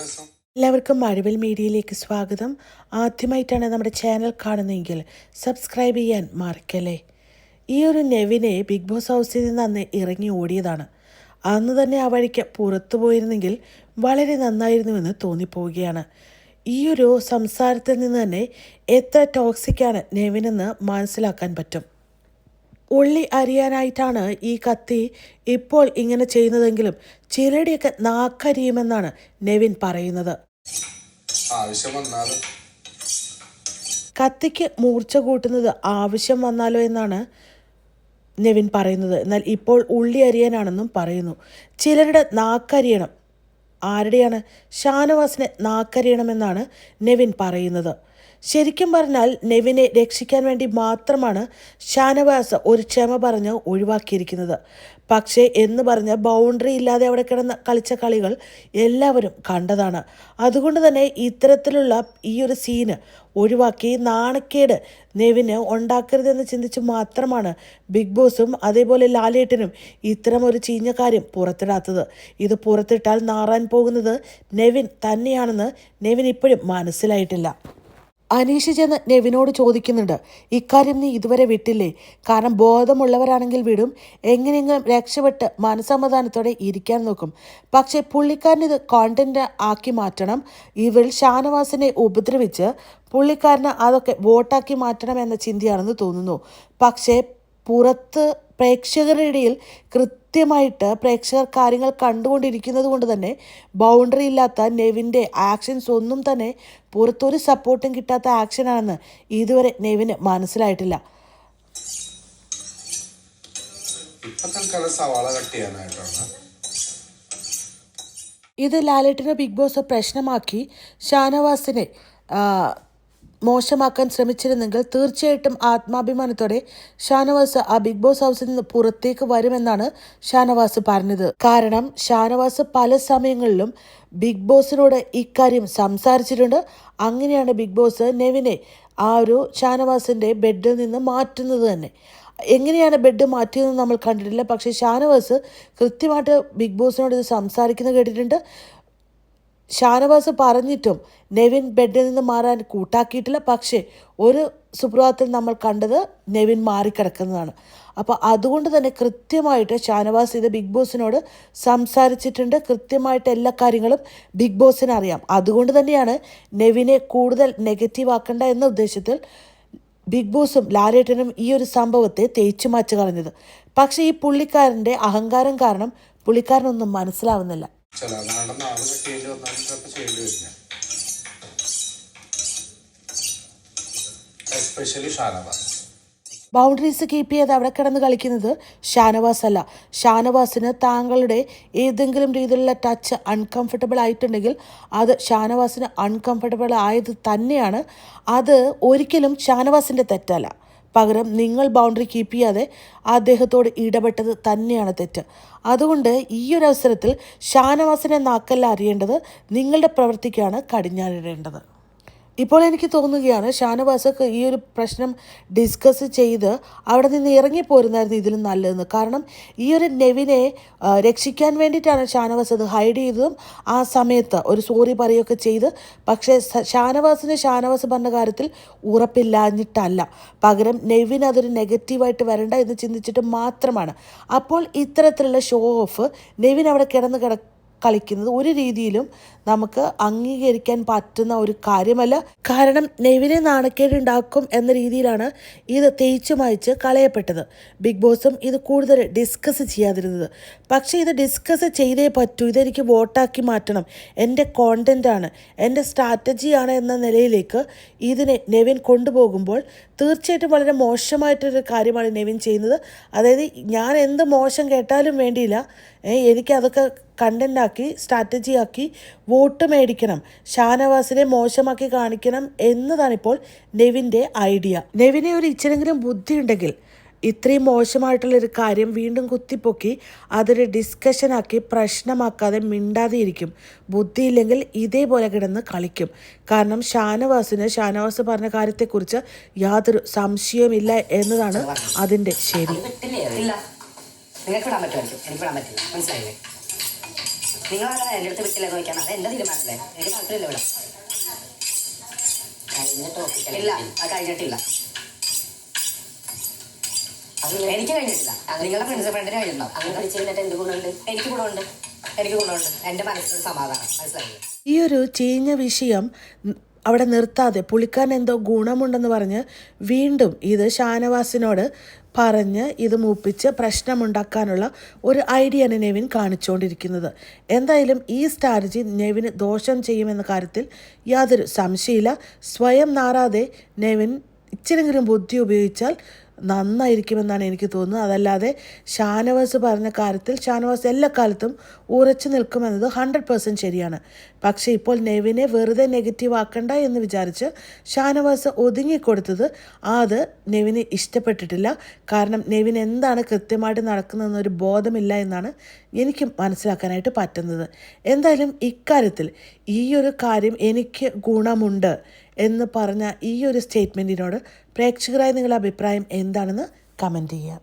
എല്ലാവർക്കും മഴവിൽ മീഡിയയിലേക്ക് സ്വാഗതം. ആദ്യമായിട്ടാണ് നമ്മുടെ ചാനൽ കാണുന്നതെങ്കിൽ സബ്സ്ക്രൈബ് ചെയ്യാൻ മറക്കല്ലേ? ഈ ഒരു നെവിനെ ബിഗ് ബോസ് ഹൗസിൽ നിന്ന് അന്ന് ഇറങ്ങി ഓടിയതാണ്. അന്ന് തന്നെ ആ വഴിക്ക് പുറത്തു പോയിരുന്നെങ്കിൽ വളരെ നന്നായിരുന്നുവെന്ന് തോന്നിപ്പോവുകയാണ്. ഈ ഒരു സംസാരത്തിൽ നിന്ന് തന്നെ എത്ര ടോക്സിക്കാണ് നെവിനെന്ന് മനസ്സിലാക്കാൻ പറ്റും. ഉള്ളി അരിയാനായിട്ടാണ് ഈ കത്തി ഇപ്പോൾ ഇങ്ങനെ ചെയ്യുന്നതെങ്കിലും ചിരടിയൊക്കെ നാക്കരിയുമെന്നാണ് നെവിൻ പറയുന്നത്. ആവശ്യം വന്നാൽ കത്തിക്ക് മൂർച്ച കൂട്ടുന്നത് ആവശ്യം വന്നാലോ എന്നാണ് നെവിൻ പറയുന്നത്. എന്നാൽ ഇപ്പോൾ ഉള്ളി അരിയാനാണെന്നും പറയുന്നു. ചിലരുടെ നാക്കരിയണം. ആരുടെയാണ്? ഷാനവാസിനെ നാക്കരിയണമെന്നാണ് നെവിൻ പറയുന്നത്. ശരിക്കും പറഞ്ഞാൽ നെവിനെ രക്ഷിക്കാൻ വേണ്ടി മാത്രമാണ് ഷാനവാസ് ഒരു ക്ഷമ പറഞ്ഞ് ഒഴിവാക്കിയിരിക്കുന്നത്. പക്ഷേ എന്ന് പറഞ്ഞ ബൗണ്ടറി ഇല്ലാതെ അവിടെ കിടന്ന് കളിച്ച കളികൾ എല്ലാവരും കണ്ടതാണ്. അതുകൊണ്ട് തന്നെ ഇത്തരത്തിലുള്ള ഈ ഒരു സീന് ഒഴിവാക്കി നാണക്കേട് നെവിന് ഉണ്ടാക്കരുതെന്ന് ചിന്തിച്ച് മാത്രമാണ് ബിഗ് ബോസും അതേപോലെ ലാലേട്ടനും ഇത്തരം ഒരു ചീഞ്ഞ കാര്യം പുറത്തിടാത്തത്. ഇത് പുറത്തിട്ടാൽ നാറാൻ പോകുന്നത് നെവിൻ തന്നെയാണെന്ന് നെവിൻ ഇപ്പോഴും മനസ്സിലായിട്ടില്ല. അനീഷ് ചെന്ന് നെവിനോട് ചോദിക്കുന്നുണ്ട് ഇക്കാര്യം നീ ഇതുവരെ വിട്ടില്ലേ? കാരണം ബോധമുള്ളവരാണെങ്കിൽ വിടും. എങ്ങനെയെങ്കിലും രക്ഷപ്പെട്ട് മനസമാധാനത്തോടെ ഇരിക്കാൻ നോക്കും. പക്ഷേ പുള്ളിക്കാരൻ ഇത് കോണ്ടന്റ് ആക്കി മാറ്റണം. ഇവർ ഷാനവാസിനെ ഉപദ്രവിച്ച് പുള്ളിക്കാരന് അതൊക്കെ വോട്ടാക്കി മാറ്റണം എന്ന ചിന്തയാണെന്ന് തോന്നുന്നു. പക്ഷേ പുറത്ത് പ്രേക്ഷകരുടെ ഇടയിൽ കൃത്യമായിട്ട് പ്രേക്ഷകർ കാര്യങ്ങൾ കണ്ടുകൊണ്ടിരിക്കുന്നത് കൊണ്ട് തന്നെ ബൗണ്ടറി ഇല്ലാത്ത നെവിന്റെ ആക്ഷൻസ് ഒന്നും തന്നെ പുറത്തൊരു സപ്പോർട്ടും കിട്ടാത്ത ആക്ഷനാണെന്ന് ഇതുവരെ നെവിന് മനസ്സിലായിട്ടില്ല. ഇപ്പൊ തൽക്കാലം സവാള കട്ട് ചെയ്യാനായിട്ടാണ്. ഇത് ലാലേട്ടിനെ ബിഗ് ബോസ് പ്രശ്നമാക്കി ഷാനവാസിനെ മോശമാക്കാൻ ശ്രമിച്ചിരുന്നെങ്കിൽ തീർച്ചയായിട്ടും ആത്മാഭിമാനത്തോടെ ഷാനവാസ് ആ ബിഗ് ബോസ് ഹൗസിൽ നിന്ന് പുറത്തേക്ക് വരുമെന്നാണ് ഷാനവാസ് പറഞ്ഞത്. കാരണം ഷാനവാസ് പല സമയങ്ങളിലും ബിഗ് ബോസിനോട് ഇക്കാര്യം സംസാരിച്ചിട്ടുണ്ട്. അങ്ങനെയാണ് ബിഗ് ബോസ് നെവിനെ ആ ഒരു ഷാനവാസിന്റെ ബെഡിൽ നിന്ന് മാറ്റുന്നത് തന്നെ. എങ്ങനെയാണ് ബെഡ് മാറ്റിയതെന്ന് നമ്മൾ കണ്ടിട്ടില്ല. പക്ഷേ ഷാനവാസ് കൃത്യമായിട്ട് ബിഗ് ബോസിനോട് ഇത് സംസാരിക്കുന്നത് കേട്ടിട്ടുണ്ട്. ഷാനവാസ് പറഞ്ഞിട്ടും നെവിൻ ബെഡിൽ നിന്ന് മാറാൻ കൂട്ടാക്കിയിട്ടില്ല. പക്ഷേ ഒരു സുപ്രഭാതത്തിൽ നമ്മൾ കണ്ടത് നെവിൻ മാറിക്കിടക്കുന്നതാണ്. അപ്പോൾ അതുകൊണ്ട് തന്നെ കൃത്യമായിട്ട് ഷാനവാസ് ഇത് ബിഗ് ബോസിനോട് സംസാരിച്ചിട്ടുണ്ട്. കൃത്യമായിട്ട് എല്ലാ കാര്യങ്ങളും ബിഗ് ബോസിന് അറിയാം. അതുകൊണ്ട് തന്നെയാണ് നെവിനെ കൂടുതൽ നെഗറ്റീവ് ആക്കേണ്ട എന്ന ഉദ്ദേശത്തിൽ ബിഗ് ബോസും ലാലേട്ടനും ഈ ഒരു സംഭവത്തെ തേച്ചു മാച്ചു കളഞ്ഞത്. പക്ഷേ ഈ പുള്ളിക്കാരന്റെ അഹങ്കാരം കാരണം പുള്ളിക്കാരനൊന്നും മനസ്സിലാവുന്നില്ല. ചില നാളെ നാളെ കട്ട് ചെയ്യേണ്ടി വന്നാലും ചിലപ്പോൾ ചെയ്യേണ്ടി വരില്ല. എസ്പെഷ്യലി ഷാനവാസ്. ബൗണ്ടറീസ് കീപ്പ് ചെയ്ത് അവിടെ കിടന്ന് കളിക്കുന്നത് ഷാനവാസ് അല്ല. ഷാനവാസിന് താങ്കളുടെ ഏതെങ്കിലും രീതിയിലുള്ള ടച്ച് അൺകംഫർട്ടബിൾ ആയിട്ടുണ്ടെങ്കിൽ അത് ഷാനവാസിന് അൺകംഫർട്ടബിൾ ആയത് തന്നെയാണ്. അത് ഒരിക്കലും ഷാനവാസിന്റെ തെറ്റല്ല. പകരം നിങ്ങൾ ബൗണ്ടറി കീപ്പ് ചെയ്യാതെ അദ്ദേഹത്തോട് ഇടപെട്ടത് തന്നെയാണ് തെറ്റ്. അതുകൊണ്ട് ഈ ഒരു അവസരത്തിൽ ഷാനവാസിനെ നാക്കല്ല അറിയേണ്ടത് നിങ്ങളുടെ പ്രവൃത്തിക്കാണ് കടിഞ്ഞാണിടേണ്ടത് ഇപ്പോൾ എനിക്ക് തോന്നുകയാണ് ഷാനവാസക്ക് ഈ ഒരു പ്രശ്നം ഡിസ്കസ് ചെയ്ത് അവിടെ നിന്ന് ഇറങ്ങിപ്പോരുന്നായിരുന്നു ഇതിലും നല്ലതെന്ന്. കാരണം ഈ ഒരു നെവിനെ രക്ഷിക്കാൻ വേണ്ടിയിട്ടാണ് ഷാനവാസ് അത് ഹൈഡ് ചെയ്തതും ആ സമയത്ത് ഒരു സോറി പറയുകയൊക്കെ ചെയ്ത്. പക്ഷേ ഷാനവാസിന് ഷാനവാസ് പറഞ്ഞ കാര്യത്തിൽ ഉറപ്പില്ലാഞ്ഞിട്ടല്ല. പകരം നെവിൻ അതൊരു നെഗറ്റീവായിട്ട് വരണ്ട എന്ന് ചിന്തിച്ചിട്ട് മാത്രമാണ്. അപ്പോൾ ഇത്തരത്തിലുള്ള ഷോ ഓഫ് നെവിൻ അവിടെ കിടന്ന് കിട കളിക്കുന്നത് ഒരു രീതിയിലും നമുക്ക് അംഗീകരിക്കാൻ പറ്റുന്ന ഒരു കാര്യമല്ല. കാരണം നെവിനെ നാണക്കേട് ഉണ്ടാക്കും എന്ന രീതിയിലാണ് ഇത് തേച്ചു മായ്ച്ച് കളയപ്പെട്ടത്. ബിഗ് ബോസും ഇത് കൂടുതൽ ഡിസ്കസ് ചെയ്യാതിരുന്നത്. പക്ഷേ ഇത് ഡിസ്കസ് ചെയ്തേ പറ്റൂ. ഇതെനിക്ക് വോട്ടാക്കി മാറ്റണം. എന്റെ കോണ്ടന്റാണ് എന്റെ സ്ട്രാറ്റജിയാണ് എന്ന നിലയിലേക്ക് ഇതിനെ നെവിൻ കൊണ്ടുപോകുമ്പോൾ തീർച്ചയായിട്ടും വളരെ മോശമായിട്ടൊരു കാര്യമാണ് നെവിൻ ചെയ്യുന്നത്. അതായത് ഞാൻ എന്ത് മോശം കേട്ടാലും വേണ്ടിയില്ല. എനിക്കതൊക്കെ കണ്ടന്റാക്കി സ്ട്രാറ്റജിയാക്കി വോട്ട് മേടിക്കണം ഷാനവാസിനെ മോശമാക്കി കാണിക്കണം എന്നതാണിപ്പോൾ നെവിന്റെ ഐഡിയ. നെവിനെ ഒരു ഇച്ചിരെങ്കിലും ബുദ്ധി ഉണ്ടെങ്കിൽ ഇത്രയും മോശമായിട്ടുള്ളൊരു കാര്യം വീണ്ടും കുത്തിപ്പൊക്കി അതൊരു ഡിസ്കഷനാക്കി പ്രശ്നമാക്കാതെ മിണ്ടാതെ ഇരിക്കും ബുദ്ധിയില്ലെങ്കിൽ ഇതേപോലെ കിടന്ന് കളിക്കും. കാരണം ഷാനവാസിന് ഷാനവാസ് പറഞ്ഞ കാര്യത്തെക്കുറിച്ച് യാതൊരു സംശയവുമില്ല എന്നതാണ് അതിന്റെ ശരി. നിങ്ങളാണ് എന്റെ അടുത്ത് വിട്ടില്ല ചോദിക്കാൻ? അത് എന്റെ തീരുമാനമല്ലേ? എനിക്ക് താല്പര്യമില്ല ഇവിടെ. ഇല്ല അത് കഴിഞ്ഞിട്ടില്ല. എനിക്ക് കഴിഞ്ഞിട്ടില്ല. നിങ്ങളുടെ പ്രിൻസിപ്പൽ ഫ്രണ്ടിന് കഴിഞ്ഞിട്ടുണ്ടാവും അങ്ങനെ കളിച്ചു കഴിഞ്ഞിട്ട് എന്ത് ഗുണമുണ്ട്? എനിക്ക് ഗുണമുണ്ട്. എനിക്ക് ഗുണമുണ്ട്. എന്റെ മനസ്സിന് സമാധാനം. മനസ്സിലായില്ലേ ഈ ഒരു ചീഞ്ഞ വിഷയം അവിടെ നിർത്താതെ പുളിക്കാൻ എന്തോ ഗുണമുണ്ടെന്ന് പറഞ്ഞ് വീണ്ടും ഇത് ഷാനവാസിനോട് പറഞ്ഞ് ഇത് മൂപ്പിച്ച് പ്രശ്നമുണ്ടാക്കാനുള്ള ഒരു ഐഡിയയാണ് നെവിൻ കാണിച്ചുകൊണ്ടിരിക്കുന്നത് എന്തായാലും ഈ സ്ട്രാറ്റജി നെവിന് ദോഷം ചെയ്യുമെന്ന കാര്യത്തിൽ യാതൊരു സംശയമില്ല സ്വയം നാറാതെ നെവിൻ ഇച്ചിരെങ്കിലും ബുദ്ധി ഉപയോഗിച്ചാൽ നന്നായിരിക്കുമെന്നാണ് എനിക്ക് തോന്നുന്നത്. അതല്ലാതെ ഷാനവാസ് പറഞ്ഞ കാര്യത്തിൽ ഷാനവാസ് എല്ലാ കാലത്തും ഉറച്ചു നിൽക്കുമെന്നത് ഹൺഡ്രഡ് പെർസെന്റ് ശരിയാണ്. പക്ഷേ ഇപ്പോൾ നെവിനെ വെറുതെ നെഗറ്റീവ് ആക്കണ്ട എന്ന് വിചാരിച്ച് ഷാനവാസ് ഒതുങ്ങിക്കൊടുത്തത് അത് നെവിന് ഇഷ്ടപ്പെട്ടിട്ടില്ല. കാരണം നെവിൻ എന്താണ് കൃത്യമായിട്ട് നടക്കുന്നതെന്നൊരു ബോധമില്ല എന്നാണ് എനിക്ക് മനസ്സിലാക്കാനായിട്ട് പറ്റുന്നത്. എന്തായാലും ഇക്കാര്യത്തിൽ ഈ ഒരു കാര്യം എനിക്ക് ഗുണമുണ്ട്. എന്ന് പറഞ്ഞ ഈ ഒരു സ്റ്റേറ്റ്മെന്റിനോട് പ്രേക്ഷകരായ നിങ്ങളുടെ അഭിപ്രായം എന്താണെന്ന് കമന്റ് ചെയ്യാം